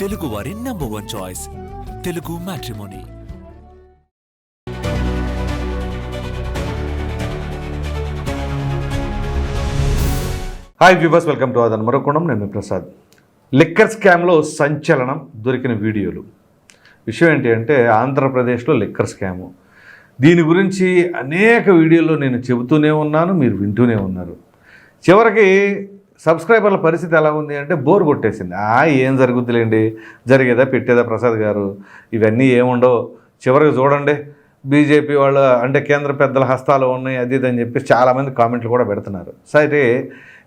తెలుగు వారి number one choice Telugu matrimony hi viewers welcome to అదన్ మరొకోణం నేను ప్రసాద్. లిక్కర్ స్కామ్లో సంచలనం దొరికిన వీడియోలు. విషయం ఏంటి అంటే ఆంధ్రప్రదేశ్లో లిక్కర్ స్కాము దీని గురించి అనేక వీడియోల్లో నేను చెబుతూనే ఉన్నాను మీరు వింటూనే ఉన్నారు. చివరికి సబ్స్క్రైబర్ల పరిస్థితి ఎలా ఉంది అంటే బోర్ కొట్టేసింది. ఆ ఏం జరుగుద్దిలేండి? జరిగేదా పెట్టేదా ప్రసాద్ గారు? ఇవన్నీ ఏముండవు. చివరికి చూడండి బీజేపీ వాళ్ళు అంటే కేంద్ర పెద్దల హస్తాలు ఉన్నాయి అది ఇది అని చెప్పి చాలామంది కామెంట్లు కూడా పెడుతున్నారు. సరే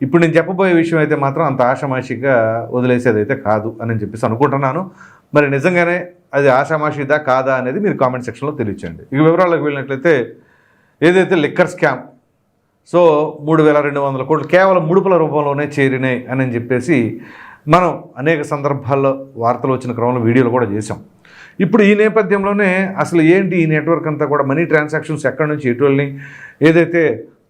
ఇప్పుడు నేను చెప్పబోయే విషయం అయితే మాత్రం అంత ఆషమాషిగా వదిలేసేది అయితే కాదు అని చెప్పేసి అనుకుంటున్నాను. మరి నిజంగానే అది ఆషామాషిదా కాదా అనేది మీరు కామెంట్ సెక్షన్లో తెలియచేయండి. ఇక వివరాలకు వెళ్ళినట్లయితే ఏదైతే లిక్కర్ స్కామ్ సో మూడు వేల రెండు వందల కోట్లు కేవలం ముడుపుల రూపంలోనే చేరినాయి అని చెప్పేసి మనం అనేక సందర్భాల్లో వార్తలు వచ్చిన క్రమంలో వీడియోలు కూడా చేసాం ఇప్పుడు ఈ నేపథ్యంలోనే అసలు ఏంటి ఈ నెట్వర్క్ అంతా కూడా మనీ ట్రాన్సాక్షన్స్ ఎక్కడి నుంచి ఎటువల్ని ఏదైతే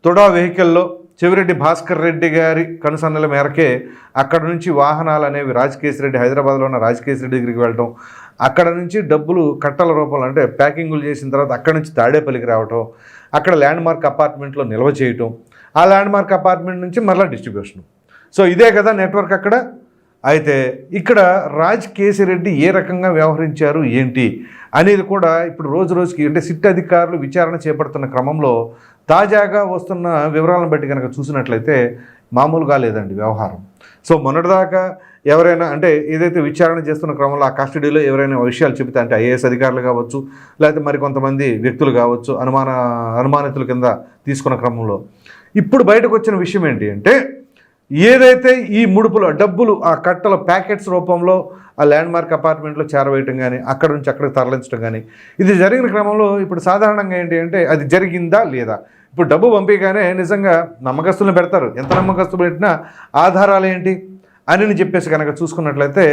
తొడా వెహికల్లో చెవిరెడ్డి భాస్కర్ రెడ్డి గారి కనుసన్నల మేరకే అక్కడ నుంచి వాహనాలు అనేవి రాజకేశ్ రెడ్డి హైదరాబాద్లో ఉన్న రాజకేశ్ రెడ్డి దగ్గరికి వెళ్ళటం అక్కడ నుంచి డబ్బులు కట్టల రూపంలో అంటే ప్యాకింగులు చేసిన తర్వాత అక్కడ నుంచి తాడేపల్లికి రావటం అక్కడ ల్యాండ్ మార్క్ అపార్ట్మెంట్లో నిల్వ చేయటం ఆ ల్యాండ్ మార్క్ అపార్ట్మెంట్ నుంచి మరలా డిస్ట్రిబ్యూషన్ సో ఇదే కదా నెట్వర్క్ అక్కడ. అయితే ఇక్కడ రాజ్ కేసిరెడ్డి ఏ రకంగా వ్యవహరించారు ఏంటి అనేది కూడా ఇప్పుడు రోజు రోజుకి అంటే సిట్ అధికారులు విచారణ చేపడుతున్న క్రమంలో తాజాగా వస్తున్న వివరాలను బట్టి కనుక చూసినట్లయితే మామూలుగా లేదండి వ్యవహారం. సో మొన్నటిదాకా ఎవరైనా అంటే ఏదైతే విచారణ చేస్తున్న క్రమంలో ఆ కస్టడీలో ఎవరైనా విషయాలు చెబితే అంటే ఐఏఎస్ అధికారులు కావచ్చు లేకపోతే మరికొంతమంది వ్యక్తులు కావచ్చు అనుమాన అనుమానితుల కింద తీసుకున్న క్రమంలో. ఇప్పుడు బయటకు వచ్చిన విషయం ఏంటి అంటే ఏదైతే ఈ ముడుపులు డబ్బులు ఆ కట్టల ప్యాకెట్స్ రూపంలో ఆ ల్యాండ్ మార్క్ అపార్ట్మెంట్లో చేరవేయటం కానీ అక్కడ నుంచి అక్కడికి తరలించడం కానీ ఇది జరిగిన క్రమంలో ఇప్పుడు సాధారణంగా ఏంటి అంటే అది జరిగిందా లేదా? ఇప్పుడు డబ్బు పంపించగానే నిజంగా నమ్మకస్తులను పెడతారు. ఎంత నమ్మకస్తులు పెట్టినా ఆధారాలు ఏంటి అని చెప్పేసి కనుక చూసుకున్నట్లయితే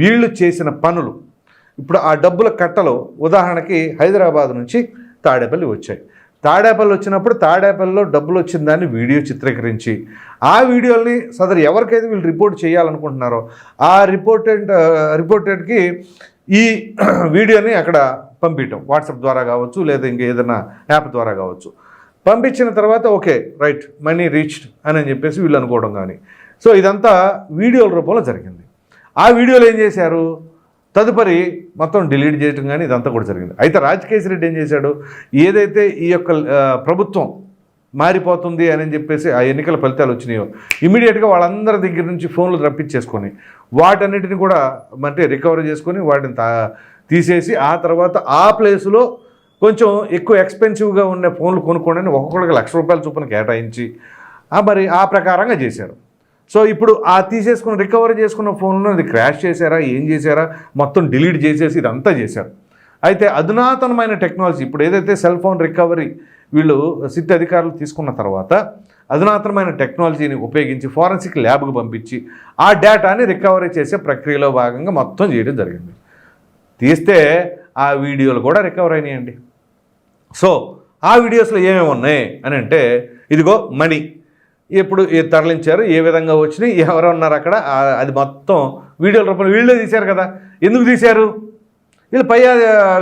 వీళ్ళు చేసిన పనులు ఇప్పుడు ఆ డబ్బుల కట్టలు ఉదాహరణకి హైదరాబాద్ నుంచి తాడేపల్లి వచ్చాయి. తాడేపల్లి వచ్చినప్పుడు తాడేపల్లిలో డబ్బులు వచ్చిన దాన్ని వీడియో చిత్రీకరించి ఆ వీడియోని సదరు ఎవరికైతే వీళ్ళు రిపోర్ట్ చేయాలనుకుంటున్నారో ఆ రిపోర్టెడ్ రిపోర్టెడ్కి ఈ వీడియోని అక్కడ పంపించటం వాట్సాప్ ద్వారా కావచ్చు లేదా ఇంకా ఏదైనా యాప్ ద్వారా కావచ్చు. పంపించిన తర్వాత ఓకే రైట్ మనీ రీచ్డ్ అని చెప్పేసి వీళ్ళు అనుకోవడం కానీ. సో ఇదంతా వీడియోల రూపంలో జరిగింది. ఆ వీడియోలు ఏం చేశారు? తదుపరి మొత్తం డిలీట్ చేయడం కానీ ఇదంతా కూడా జరిగింది. అయితే రాజకేశ్ రెడ్డి ఏం చేశాడు? ఏదైతే ఈ యొక్క ప్రభుత్వం మారిపోతుంది అని చెప్పేసి ఆ ఎన్నికల ఫలితాలు వచ్చినాయో ఇమీడియట్గా వాళ్ళందరి దగ్గర నుంచి ఫోన్లు రప్పించేసుకొని వాటన్నిటిని కూడా అంటే రికవరీ చేసుకొని వాటిని తీసేసి ఆ తర్వాత ఆ ప్లేస్లో కొంచెం ఎక్కువ ఎక్స్పెన్సివ్గా ఉన్న ఫోన్లు కొనుక్కోండి ఒక్కొక్కడికి లక్ష రూపాయల చొప్పున కేటాయించి మరి ఆ ప్రకారంగా చేశారు. సో ఇప్పుడు ఆ తీసేసుకున్న రికవరీ చేసుకున్న ఫోన్లో అది క్రాష్ చేశారా? ఏం చేశారా? మొత్తం డిలీట్ చేసేసి ఇదంతా చేశారు. అయితే అధునాతనమైన టెక్నాలజీ ఇప్పుడు ఏదైతే సెల్ ఫోన్ రికవరీ వీళ్ళు సిట్ అధికారులు తీసుకున్న తర్వాత అధునాతనమైన టెక్నాలజీని ఉపయోగించి ఫారెన్సిక్ ల్యాబ్కి పంపించి ఆ డేటాని రికవరీ చేసే ప్రక్రియలో భాగంగా మొత్తం చేయడం జరిగింది. తీస్తే ఆ వీడియోలు కూడా రికవర్ అయినాయండి. సో ఆ వీడియోస్లో ఏమేమి ఉన్నాయి అని అంటే ఇదిగో మనీ ఎప్పుడు తరలించారు ఏ విధంగా వచ్చినాయి ఎవరు ఉన్నారు అక్కడ అది మొత్తం వీడియోల రూపంలో వీళ్ళే తీశారు కదా. ఎందుకు తీశారు? వీళ్ళ పై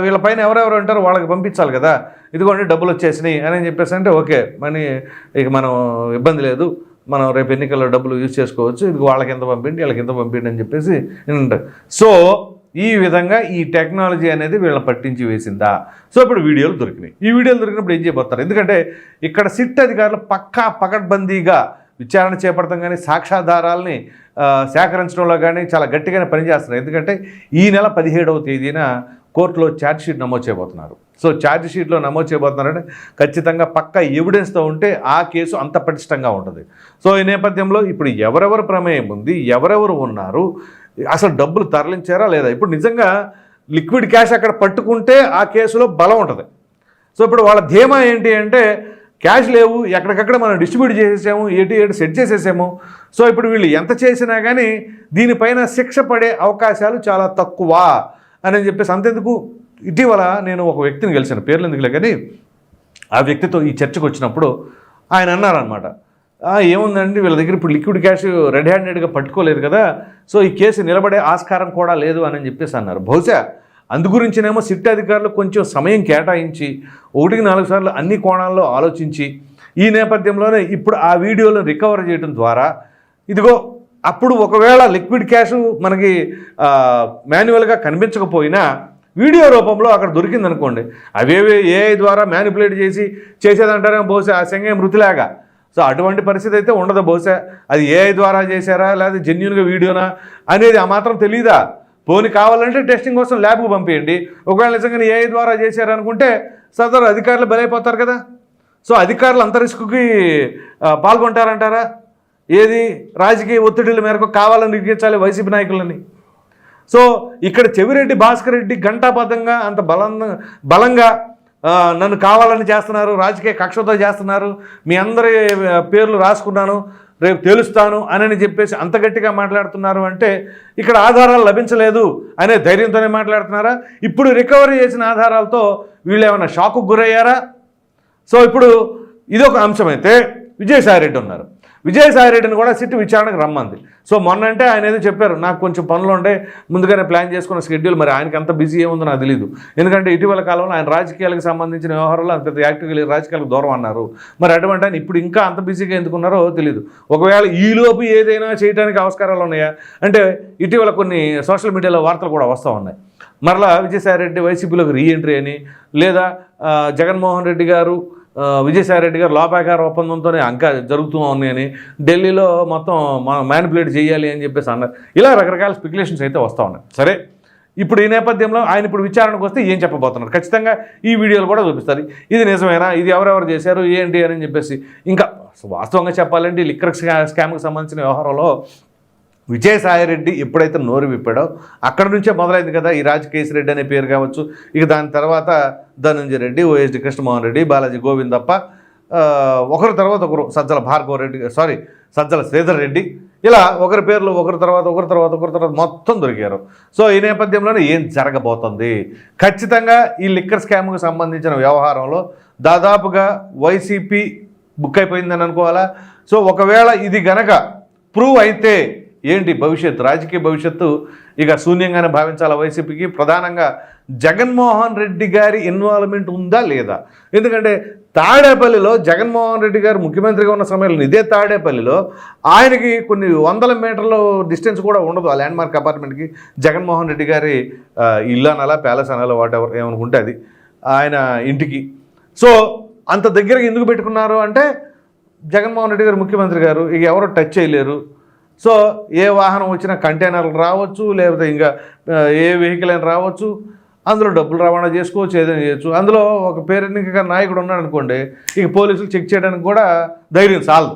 వీళ్ళ పైన ఎవరెవరు ఉంటారో వాళ్ళకి పంపించాలి కదా. ఇదిగోండి డబ్బులు వచ్చేసినాయి అని చెప్పేసి అంటే ఓకే మనీ ఇక మనం ఇబ్బంది లేదు. మనం రేపు ఎన్నికల్లో డబ్బులు యూజ్ చేసుకోవచ్చు. ఇది వాళ్ళకి ఎంత పంపిండి వీళ్ళకి ఎంత పంపిండి అని చెప్పేసి సో ఈ విధంగా ఈ టెక్నాలజీ అనేది వీళ్ళని పట్టించి వేసిందా? సో ఇప్పుడు వీడియోలు దొరికినాయి. ఈ వీడియోలు దొరికినప్పుడు ఏం చేయబోతారు? ఎందుకంటే ఇక్కడ సిట్ అధికారులు పక్కా పకడ్బందీగా విచారణ చేపడతాం కానీ సాక్ష్యాధారాలని సేకరించడంలో కానీ చాలా గట్టిగానే పనిచేస్తున్నారు. ఎందుకంటే ఈ నెల పదిహేడవ తేదీన కోర్టులో ఛార్జ్షీట్ నమోదు చేయబోతున్నారు. సో ఛార్జ్షీట్లో నమోదు చేయబోతున్నారంటే ఖచ్చితంగా పక్క ఎవిడెన్స్తో ఉంటే ఆ కేసు అంత పటిష్టంగా ఉంటుంది. సో ఈ నేపథ్యంలో ఇప్పుడు ఎవరెవరు ప్రమేయం ఉంది ఎవరెవరు ఉన్నారు అసలు డబ్బులు తరలించారా లేదా? ఇప్పుడు నిజంగా లిక్విడ్ క్యాష్ అక్కడ పట్టుకుంటే ఆ కేసులో బలం ఉంటుంది. సో ఇప్పుడు వాళ్ళ ధీమా ఏంటి అంటే క్యాష్ లేవు ఎక్కడికక్కడ మనం డిస్ట్రిబ్యూట్ చేసేసాము ఏటి ఏటి సెట్ చేసేసాము. సో ఇప్పుడు వీళ్ళు ఎంత చేసినా కానీ దీనిపైన శిక్ష పడే అవకాశాలు చాలా తక్కువ అని చెప్పేసి అంతెందుకు? ఇటీవల నేను ఒక వ్యక్తిని కలిసాను పేర్లు ఎందుకులే కానీ ఆ వ్యక్తితో ఈ చర్చకు వచ్చినప్పుడు ఆయన అన్నారనమాట ఏముందండి? వీళ్ళ దగ్గర ఇప్పుడు లిక్విడ్ క్యాష్ రెడ్ హ్యాండెడ్గా పట్టుకోలేదు కదా. సో ఈ కేసు నిలబడే ఆస్కారం కూడా లేదు అని చెప్పేసి అన్నారు. బహుశా అందుగురించినేమో సిట్ అధికారులు కొంచెం సమయం కేటాయించి ఒకటికి నాలుగు సార్లు అన్ని కోణాల్లో ఆలోచించి ఈ నేపథ్యంలోనే ఇప్పుడు ఆ వీడియోలను రికవర్ చేయడం ద్వారా ఇదిగో అప్పుడు ఒకవేళ లిక్విడ్ క్యాష్ మనకి మాన్యువల్గా కనిపించకపోయినా వీడియో రూపంలో అక్కడ దొరికిందనుకోండి. అవేవి ఏఐ ద్వారా మ్యానిపులేట్ చేసి చేసేదంటారేమో బహుశా ఆ సంగే మృతిలాగా. సో అటువంటి పరిస్థితి అయితే ఉండదు. బహుశా అది ఏఐ ద్వారా చేశారా? లేదా జెన్యున్గా వీడియోనా? అనేది ఆ మాత్రం తెలియదా పోని కావాలంటే టెస్టింగ్ కోసం ల్యాబ్కు పంపించండి ఒకవేళ నిజంగా ఏఐ ద్వారా చేశారనుకుంటే సదరు అధికారులు బలైపోతారు కదా? సో అధికారులు అంత రిస్క్కి పాల్గొంటారంటారా? ఏది? రాజకీయ ఒత్తిడిల మేరకు కావాలని నిర్గించాలి వైసీపీ నాయకులని. సో ఇక్కడ చెవిరెడ్డి భాస్కర్ రెడ్డి ఘంటాబద్ధంగా అంత బలం బలంగా నన్ను కావాలని చేస్తున్నారు రాజకీయ కక్షతో చేస్తున్నారు మీ అందరి పేర్లు రాసుకున్నాను రేపు తెలుస్తాను అని చెప్పేసి అంత గట్టిగా మాట్లాడుతున్నారు అంటే ఇక్కడ ఆధారాలు లభించలేదు అనే ధైర్యంతోనే మాట్లాడుతున్నారా? ఇప్పుడు రికవరీ చేసిన ఆధారాలతో వీళ్ళు ఏమైనా షాకు గురయ్యారా? సో ఇప్పుడు ఇదొక అంశమైతే విజయసాయి రెడ్డి ఉన్నారు. విజయసాయిరెడ్డిని కూడా సిట్ విచారణకు రమ్మంది. సో మొన్న అంటే ఆయన ఏదో చెప్పారు నాకు కొంచెం పనులు ఉండే ముందుగానే ప్లాన్ చేసుకున్న షెడ్యూల్ మరి ఆయనకి అంత బిజీ ఏముందో నాకు తెలియదు ఎందుకంటే ఇటీవల కాలంలో ఆయన రాజకీయాలకు సంబంధించిన వ్యవహారాలు అంత యాక్టివ్గా రాజకీయాలకు దూరం అన్నారు. మరి అటువంటి ఆయన ఇప్పుడు ఇంకా అంత బిజీగా ఎందుకున్నారో తెలియదు ఒకవేళ ఈలోపు ఏదైనా చేయడానికి ఆస్కారాలు ఉన్నాయా? అంటే ఇటీవల కొన్ని సోషల్ మీడియాలో వార్తలు కూడా వస్తూ ఉన్నాయి. మరలా విజయసాయిరెడ్డి వైసీపీలోకి రీఎంట్రీ అని లేదా జగన్మోహన్ రెడ్డి గారు విజయసాయిరెడ్డి గారు లోపాకార ఒప్పందంతోనే ఇంకా జరుగుతూ ఉన్నాయని ఢిల్లీలో మొత్తం మ్యానిపులేట్ చేయాలి అని చెప్పేసి అన్నారు. ఇలా రకరకాల స్పెక్యులేషన్స్ అయితే వస్తూ ఉన్నాయి. సరే ఇప్పుడు ఈ నేపథ్యంలో ఆయన ఇప్పుడు విచారణకు వస్తే ఏం చెప్పబోతున్నారు? ఖచ్చితంగా ఈ వీడియోలు కూడా చూపిస్తారు. ఇది నిజమేనా? ఇది ఎవరెవరు చేశారు? ఏంటి అని చెప్పేసి ఇంకా వాస్తవంగా చెప్పాలంటే లిక్కర్ స్కా స్కామ్కి సంబంధించిన వ్యవహారంలో విజయసాయిరెడ్డి ఎప్పుడైతే నోరు విప్పాడో అక్కడ నుంచే మొదలైంది కదా ఈ రాజకేశ్ రెడ్డి అనే పేరు కావచ్చు. ఇక దాని తర్వాత ధనంజయ రెడ్డి ఓఎస్డి కృష్ణమోహన్ రెడ్డి బాలాజీ గోవిందప్ప తప్ప ఒకరి తర్వాత ఒకరు సజ్జల భార్గవ రెడ్డి సారీ సజ్జల శ్రీధర్ రెడ్డి. ఇలా ఒకరి పేర్లు ఒకరి తర్వాత ఒకరి తర్వాత ఒకరి తర్వాత మొత్తం దొరికారు. సో ఈ నేపథ్యంలోనే ఏం జరగబోతుంది? ఖచ్చితంగా ఈ లిక్కర్ స్కామ్కు సంబంధించిన వ్యవహారంలో దాదాపుగా వైసీపీ బుక్ అయిపోయిందని అనుకోవాలా? సో ఒకవేళ ఇది గనక ప్రూవ్ అయితే ఏంటి భవిష్యత్తు? రాజకీయ భవిష్యత్తు ఇక శూన్యంగానే భావించాలా వైసీపీకి? ప్రధానంగా జగన్మోహన్ రెడ్డి గారి ఇన్వాల్వ్మెంట్ ఉందా లేదా? ఎందుకంటే తాడేపల్లిలో జగన్మోహన్ రెడ్డి గారు ముఖ్యమంత్రిగా ఉన్న సమయంలో ఇదే తాడేపల్లిలో ఆయనకి కొన్ని వందల మీటర్ల డిస్టెన్స్ కూడా ఉండదు ఆ ల్యాండ్ మార్క్ అపార్ట్మెంట్కి జగన్మోహన్ రెడ్డి గారి ఇల్లు అనాలా ప్యాలెస్ అనాలా వాట్ ఎవర్ ఏమనుకుంటే అది ఆయన ఇంటికి. సో అంత దగ్గరగా ఎందుకు పెట్టుకున్నారు అంటే జగన్మోహన్ రెడ్డి గారు ముఖ్యమంత్రి గారు ఇక ఎవరు టచ్ చేయలేరు. సో ఏ వాహనం వచ్చినా కంటైనర్లు రావచ్చు లేకపోతే ఇంకా ఏ వెహికల్ అయినా రావచ్చు అందులో డబ్బులు రవాణా చేసుకోవచ్చు ఏదైనా చేయొచ్చు. అందులో ఒక పేరెన్నిక నాయకుడు ఉన్నాడు అనుకోండి ఇక పోలీసులు చెక్ చేయడానికి కూడా ధైర్యం చాలదు.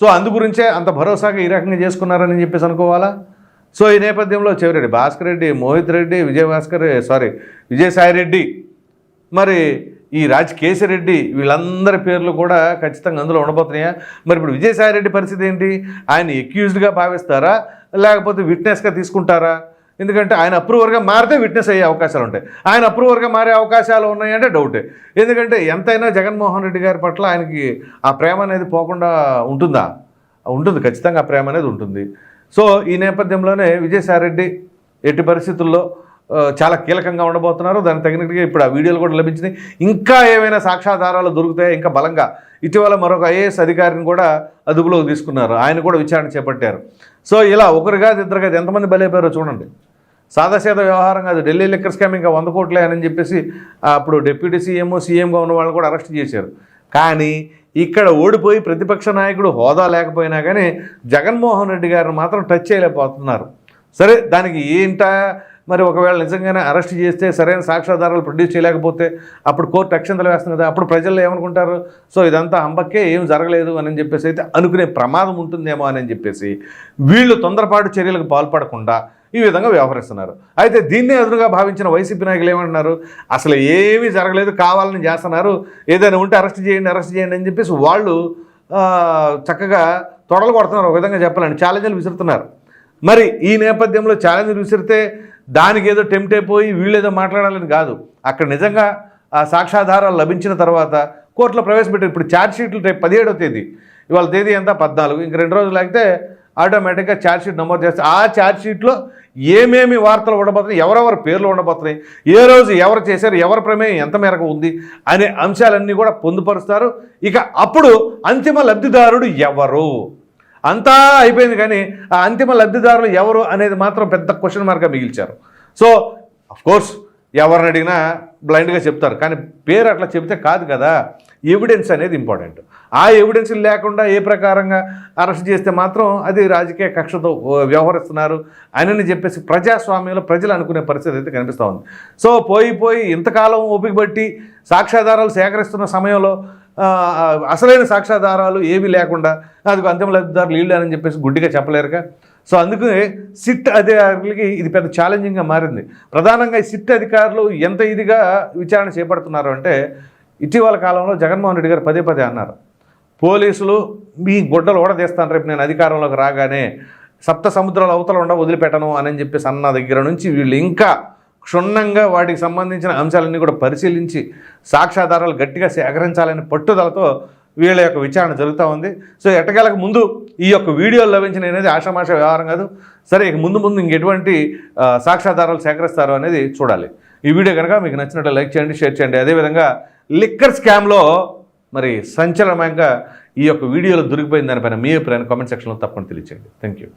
సో అందు గురించే అంత భరోసాగా ఈ రకంగా చేసుకున్నారని చెప్పేసి అనుకోవాలా? సో ఈ నేపథ్యంలో చెవిరెడ్డి భాస్కర్ రెడ్డి మోహిత్ రెడ్డి విజయ్ భాస్కర్ సారీ విజయసాయి రెడ్డి. మరి ఈ రాజ్ కేసిరెడ్డి వీళ్ళందరి పేర్లు కూడా ఖచ్చితంగా అందులో ఉండబోతున్నాయా? మరి ఇప్పుడు విజయసాయి రెడ్డి పరిస్థితి ఏంటి? ఆయన ఎక్యూజ్డ్గా భావిస్తారా? లేకపోతే విట్నెస్గా తీసుకుంటారా? ఎందుకంటే ఆయన అప్రూవర్గా మారితే విట్నెస్ అయ్యే అవకాశాలు ఉంటాయి. ఆయన అప్రూవర్గా మారే అవకాశాలు ఉన్నాయంటే డౌటే ఎందుకంటే ఎంతైనా జగన్మోహన్ రెడ్డి గారి పట్ల ఆయనకి ఆ ప్రేమ అనేది పోకుండా ఉంటుందా? ఉంటుంది ఖచ్చితంగా ఆ ప్రేమ అనేది ఉంటుంది. సో ఈ నేపథ్యంలోనే విజయసాయిరెడ్డి ఎట్టి పరిస్థితుల్లో చాలా కీలకంగా ఉండబోతున్నారు. దానికి తగినట్టుగా ఇప్పుడు ఆ వీడియోలు కూడా లభించినాయి ఇంకా ఏమైనా సాక్ష్యాధారాలు దొరుకుతాయి? ఇంకా బలంగా. ఇటీవల మరొక ఐఏఎస్ అధికారిని కూడా అదుపులోకి తీసుకున్నారు. ఆయన కూడా విచారణ చేపట్టారు. సో ఇలా ఒకరిగా ఇద్దరుగా ఇద్దరు ఎంతమంది బలైపోయారో చూడండి. సాదాసీద వ్యవహారం కాదు. ఢిల్లీ లిక్కర్ స్కామ్ ఇంకా వంద కోట్లే అని చెప్పేసి అప్పుడు డిప్యూటీ సీఎం సీఎంగా ఉన్న వాళ్ళు కూడా అరెస్ట్ చేశారు. కానీ ఇక్కడ ఓడిపోయి ప్రతిపక్ష నాయకుడు హోదా లేకపోయినా కానీ జగన్మోహన్ రెడ్డి గారిని మాత్రం టచ్ చేయలేకపోతున్నారు. సరే దానికి ఏంట మరి ఒకవేళ నిజంగానే అరెస్ట్ చేస్తే సరైన సాక్ష్యాధారాలు ప్రొడ్యూస్ చేయలేకపోతే అప్పుడు కోర్టు అక్షంతలు వేస్తుంది కదా అప్పుడు ప్రజలు ఏమనుకుంటారు? సో ఇదంతా హంబక్కే ఏం జరగలేదు అని చెప్పేసి అయితే అనుకునే ప్రమాదం ఉంటుందేమో అని చెప్పేసి వీళ్ళు తొందరపాటు చర్యలకు పాల్పడకుండా ఈ విధంగా వ్యవహరిస్తున్నారు. అయితే దీన్నే ఎదురుగా భావించిన వైసీపీ నాయకులు ఏమంటున్నారు? అసలు ఏమీ జరగలేదు కావాలని చేస్తున్నారు. ఏదైనా ఉంటే అరెస్ట్ చేయండి అరెస్ట్ చేయండి అని చెప్పేసి వాళ్ళు చక్కగా తొడలు కొడుతున్నారు. ఒక విధంగా చెప్పాలండి. ఛాలెంజ్లు విసురుతున్నారు. మరి ఈ నేపథ్యంలో ఛాలెంజ్లు విసిరితే దానికి ఏదో టెంప్ట్ అయిపోయి వీళ్ళేదో మాట్లాడాలని కాదు. అక్కడ నిజంగా ఆ సాక్ష్యాధారాలు లభించిన తర్వాత కోర్టులో ప్రవేశపెట్టారు. ఇప్పుడు ఛార్జ్షీట్లు రేపు పదిహేడవ తేదీ. ఇవాళ తేదీ ఎంత? పద్నాలుగు. ఇంక రెండు రోజులు అయితే ఆటోమేటిక్గా ఛార్జ్షీట్ నమోదు చేస్తే ఆ ఛార్జ్షీట్లో ఏమేమి వార్తలు ఉండబోతున్నాయి? ఎవరెవరి పేర్లు ఉండబోతున్నాయి? ఏ రోజు ఎవరు చేశారు? ఎవరి ప్రమేయం ఎంత మేరకు ఉంది? అనే అంశాలన్నీ కూడా పొందుపరుస్తారు. ఇక అప్పుడు అంతిమ లబ్ధిదారుడు ఎవరు? అంతా అయిపోయింది కానీ ఆ అంతిమ లబ్ధిదారులు ఎవరు అనేది మాత్రం పెద్ద క్వశ్చన్ మార్క్గా మిగిల్చారు. సో కోర్స్ ఎవరిని అడిగినా బ్లైండ్గా చెప్తారు. కానీ పేరు అట్లా చెబితే కాదు కదా. ఎవిడెన్స్ అనేది ఇంపార్టెంట్ ఆ ఎవిడెన్స్ లేకుండా ఏ ప్రకారంగా అరెస్ట్ చేస్తే మాత్రం అది రాజకీయ కక్షతో వ్యవహరిస్తున్నారు అని చెప్పేసి ప్రజాస్వామ్యంలో ప్రజలు అనుకునే పరిస్థితి అయితే కనిపిస్తూ ఉంది. సో పోయి పోయి ఇంతకాలం ఓపిక బట్టి సాక్ష్యాధారాలు సేకరిస్తున్న సమయంలో అసలైన సాక్ష్యాధారాలు ఏమీ లేకుండా అది అంతిమ లబ్ధిదారులు వీళ్ళు అని చెప్పేసి గుడ్డిగా చెప్పలేరుగా. సో అందుకే సిట్ అధికారులకి ఇది పెద్ద ఛాలెంజింగ్గా మారింది. ప్రధానంగా ఈ సిట్ అధికారులు ఎంత ఇదిగా విచారణ చేపడుతున్నారు అంటే ఇటీవల కాలంలో జగన్మోహన్ రెడ్డి గారు పదే పదే అన్నారు. పోలీసులు మీ గుడ్డలు ఓడదీస్తాను రేపు నేను అధికారంలోకి రాగానే సప్త సముద్రాల అవతల ఉండ వదిలిపెట్టను అని చెప్పేసి అన్న దగ్గర నుంచి వీళ్ళు ఇంకా క్షుణ్ణంగా వాటికి సంబంధించిన అంశాలన్నీ కూడా పరిశీలించి సాక్ష్యాధారాలు గట్టిగా సేకరించాలని పట్టుదలతో వీళ్ళ యొక్క విచారణ జరుగుతూ ఉంది. సో ఎట్టకేలకు ముందు ఈ యొక్క వీడియోలు లభించిన అనేది ఆషామాష వ్యవహారం కాదు. సరే ఇక ముందు ముందు ఇంకెటువంటి సాక్ష్యాధారాలు సేకరిస్తారు అనేది చూడాలి. ఈ వీడియో కనుక మీకు నచ్చినట్లు లైక్ చేయండి షేర్ చేయండి. అదేవిధంగా లిక్కర్ స్కామ్లో మరి సంచలనంగా ఈ యొక్క వీడియోలో దొరికిపోయిన దానిపైన మీ అభిప్రాయాన్ని కామెంట్ సెక్షన్లో తప్పకుండా తెలియచేయండి. Thank you